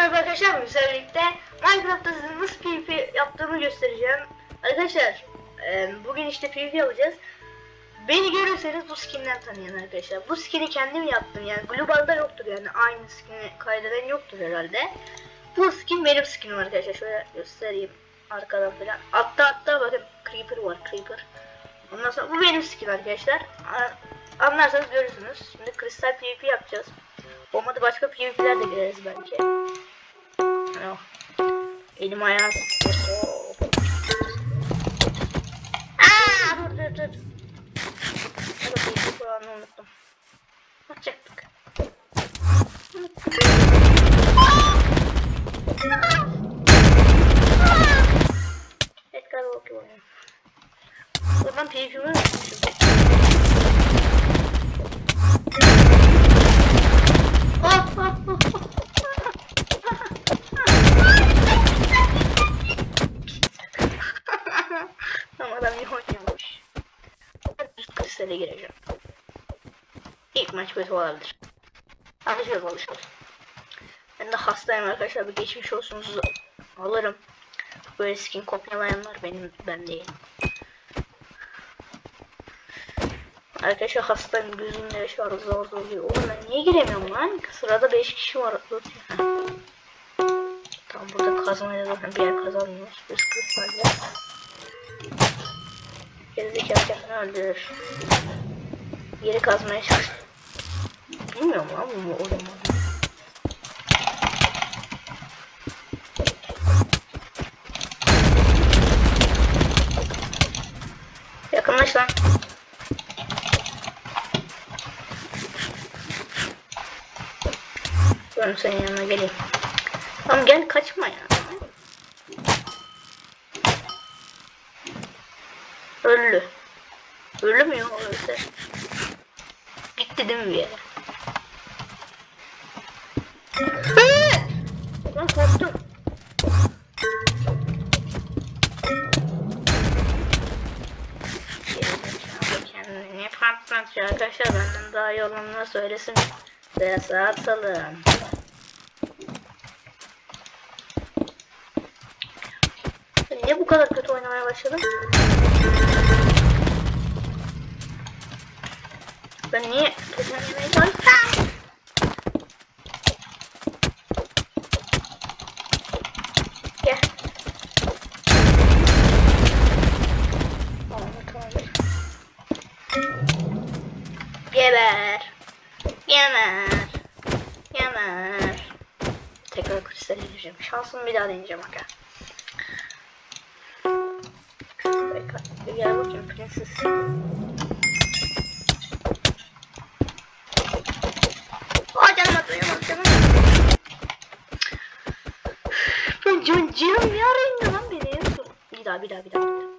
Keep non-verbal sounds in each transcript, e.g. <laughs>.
merhaba arkadaşlar. Bizlerle birlikte Minecraft'ta size nasıl PvP yaptığımı göstereceğim. Arkadaşlar bugün işte PvP yapacağız. Beni görürseniz bu skinden tanıyın arkadaşlar. Bu skini kendim yaptım yani globalde yoktur yani aynı skini kaydeden yoktur herhalde. Bu skin benim skinim arkadaşlar. Şöyle göstereyim arkadan falan. Hatta hatta bakın Creeper var Creeper. Ondan sonra bu benim skin arkadaşlar. Anlarsanız görürsünüz. Şimdi kristal PvP yapacağız. Olmadı başka PvP'ler de gireriz bence. Ano. Elim ayağım. Aaa dur dur dur. Ne bakayım bu Kur'an'ı unuttum. Galiba bakayım oyunu. Oradan PvP'mi unutmuşum. Maç kötü olabilir. Alışıyoruz alışıyoruz. Ben de hastayım arkadaşlar bir geçmiş olsunuzu alırım. Böyle skin kopyalayanlar benim ben değilim. Arkadaşlar hastayım gözümde yaş var zor zor oluyor. Oğlum ben niye giremiyorum lan? Sırada 5 kişi var. Dur. Tam burada kazmayla zaten bir yer kazanmıyoruz. Biz kristalde. Gerizekalı kendini öldürür. Yeri kazmaya çalış. Bilmiyorum bu o zaman. Yakınlaş lan. Ben senin yanına geleyim. Tamam gel kaçma ya. Öldü. Öldü mü ya ölse? Gitti değil mi bir yere? Lan korktum. Kendini patlatıyor arkadaşlar benden daha iyi olanlar söylesin. Ders atalım. Niye bu kadar kötü oynamaya başladım? Ben niye kötü oynamaya çalıştım? Gel. Tamam, tamamdır. Geber. Geber. Geber. Tekrar kristal Şansımı bir daha deneyeceğim aga. Gel bakayım prenses. Aa canıma duyamam canım. Ben can canım ya arayın lan beni. Bir daha bir daha bir daha. Bir daha.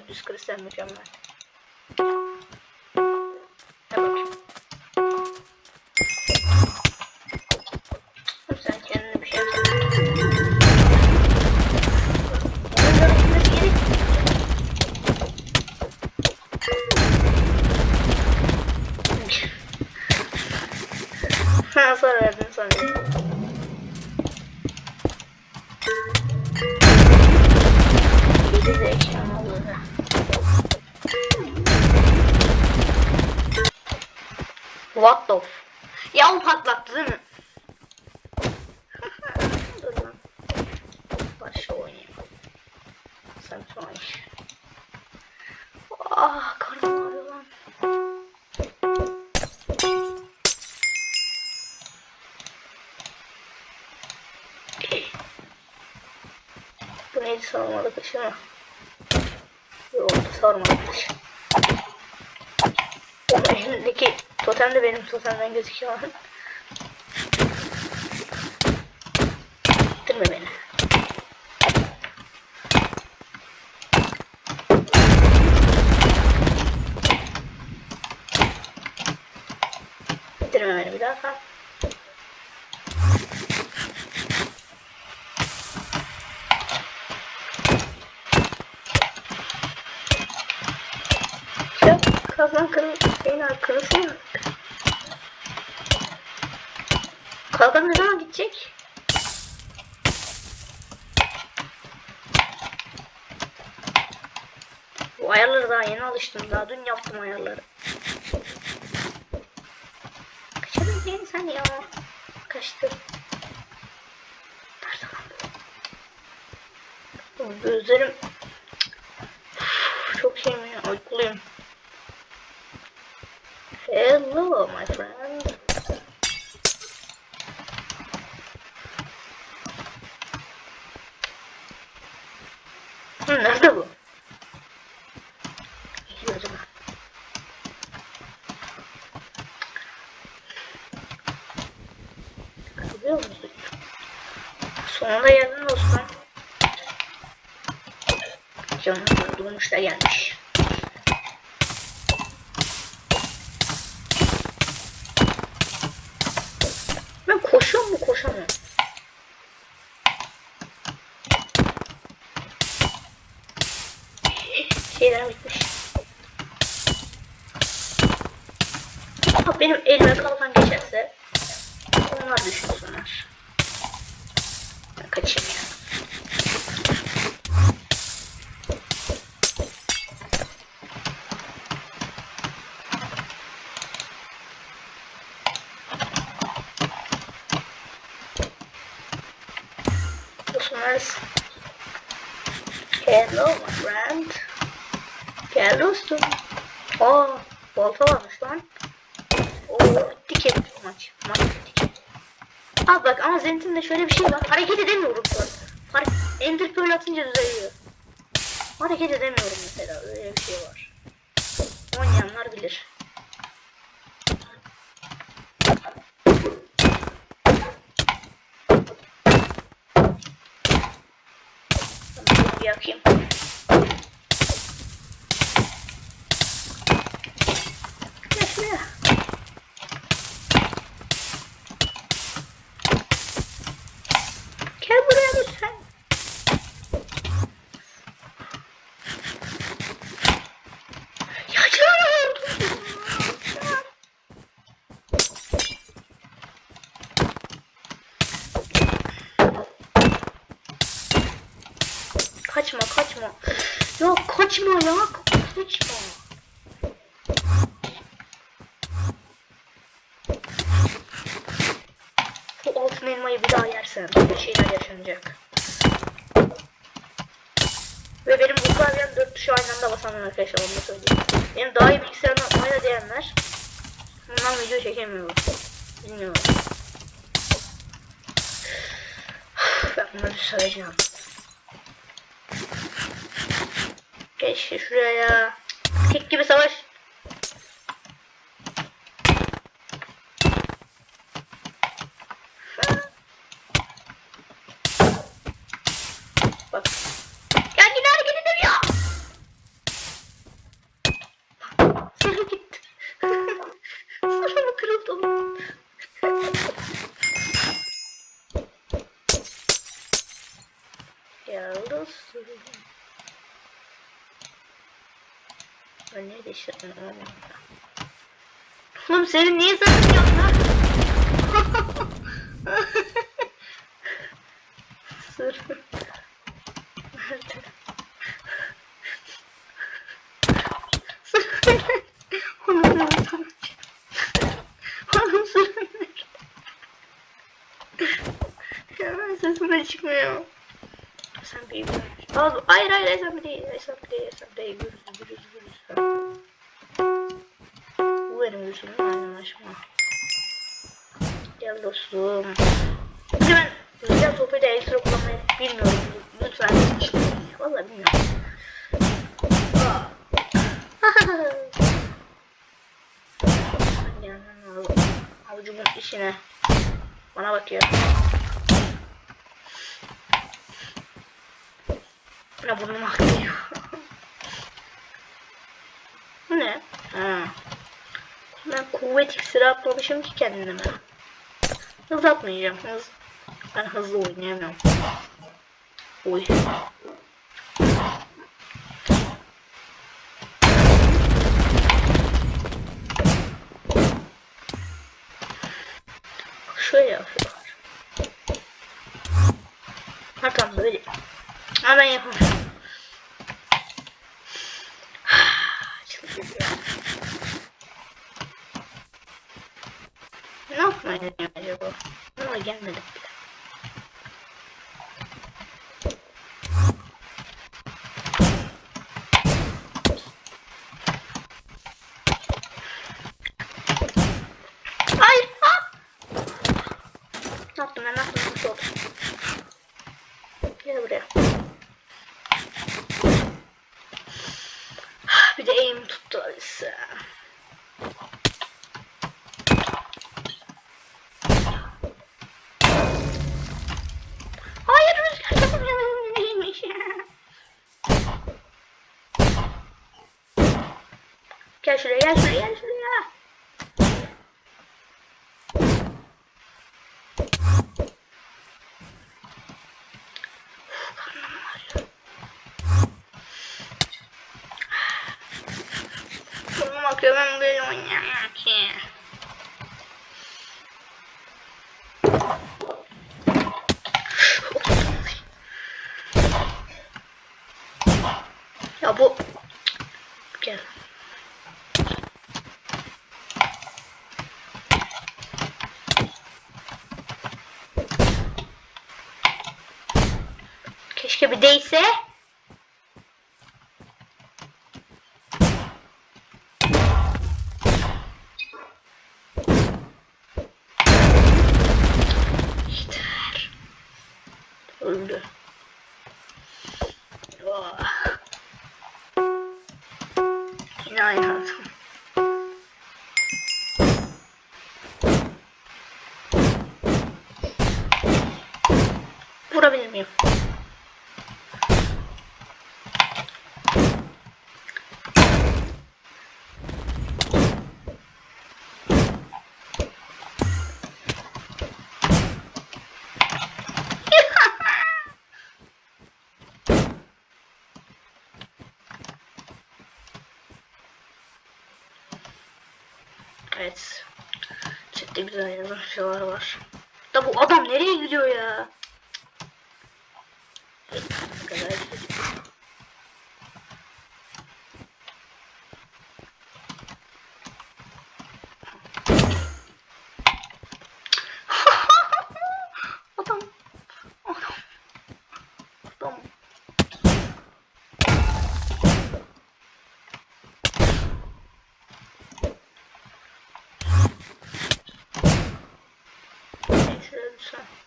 Kötü. Düz kristal mükemmel. What the f... Ya o patlattı değil mi? <laughs> Dur lan. Başla oynayayım. Sen sonra iş. Ah karnım ağrıyor lan. Bu neydi sarmalı kış ama. Yok sarmalı kış. Onun elindeki Totem de benim totemden gözüküyor. Bitirme beni. Bitirme beni bir daha. Kazan kırıl şeyin arkası mı? Kalkan ne zaman gidecek? Bu ayarları daha yeni alıştım. Daha dün yaptım ayarları. Kaçırdın değil sen ya. Kaçtı. Bu Gözlerim çok şey mi? Uykuluyum. Hello my friend. Kırılıyor musun? Sonunda geldin dostum. Canım durmuş da gelmiş. Ben koşuyor mu koşamıyorum. Şeyler bitmiş. Ha, benim elime kalkan geçerse onlar düşünsünler. Kaçayım ya. Dostumlar. Hello my friend. Gel dostum. Aa, balta varmış lan. Oo, bitti ki maç. Maç Al bak ama Zenit'in de şöyle bir şey var. Hareket edemiyorum an. Har Ender Pearl atınca düzeliyor. Hareket edemiyorum mesela. Öyle bir şey var. Oynayanlar bilir. Ben bir yakayım. Gel şuraya. Gel buraya lütfen. Ya canım. Kaçma kaçma. Ya kaçma ya. Kaçma. Bu altın elmayı bir daha yersen bir şeyler yaşanacak. Ve benim bu klavyem dört tuşu aynı anda basamıyorum arkadaşlar onu söyleyeyim. Benim daha iyi bilgisayarımdan oyna diyenler bundan video çekemiyorum. Bilmiyorum. <sighs> Ben bunları söyleyeceğim. Geç şuraya ya. Tek gibi savaş. Bak. Ne değiştirdim oğlum? Senin niye yok lan? Sır. Onun Onun sırrı? Ya ben sesim de çıkmıyor. Sen Al, hayır hayır Esam değil, Esam değil, Esam değil. Gürüz, gürüz, benim yüzümün anlaşma. Gel dostum. De ben rüzgar topuyla ekstra kullanmayı bilmiyorum. Lütfen. Valla bilmiyorum. Avucumun içine. Bana bakıyor. Ya burnum akıyor. <laughs> Ne? Ha. Ben kuvvet iksiri atmamışım ki kendime. Hız atmayacağım. Hız. Ben hızlı oynayamıyorum. Oy. Şöyle yapıyorlar. Ha tamam böyle. Ha ben. Ne yapmaya deniyor acaba? Ama gelmedi. Hayır! Ha! Ne yaptım? Ne yaptım? Nasıl oldu? Gel buraya. Bir de aim tuttular ise. Hayır rüzgar kapının neymiş ya? Gel şuraya gel şuraya gel şuraya. Karnım akıyor ben böyle oynayamam ki. Ya bu gel. Keşke bir. Yeter. Öldü. Oh. Yine aynı adam. Vurabilir miyim? Evet. Chatte güzel yazan şeyler var. Da bu adam nereye gidiyor ya? Evet, ne kadar gidiyor. adam. Adam. Adam. Neyse lütfen.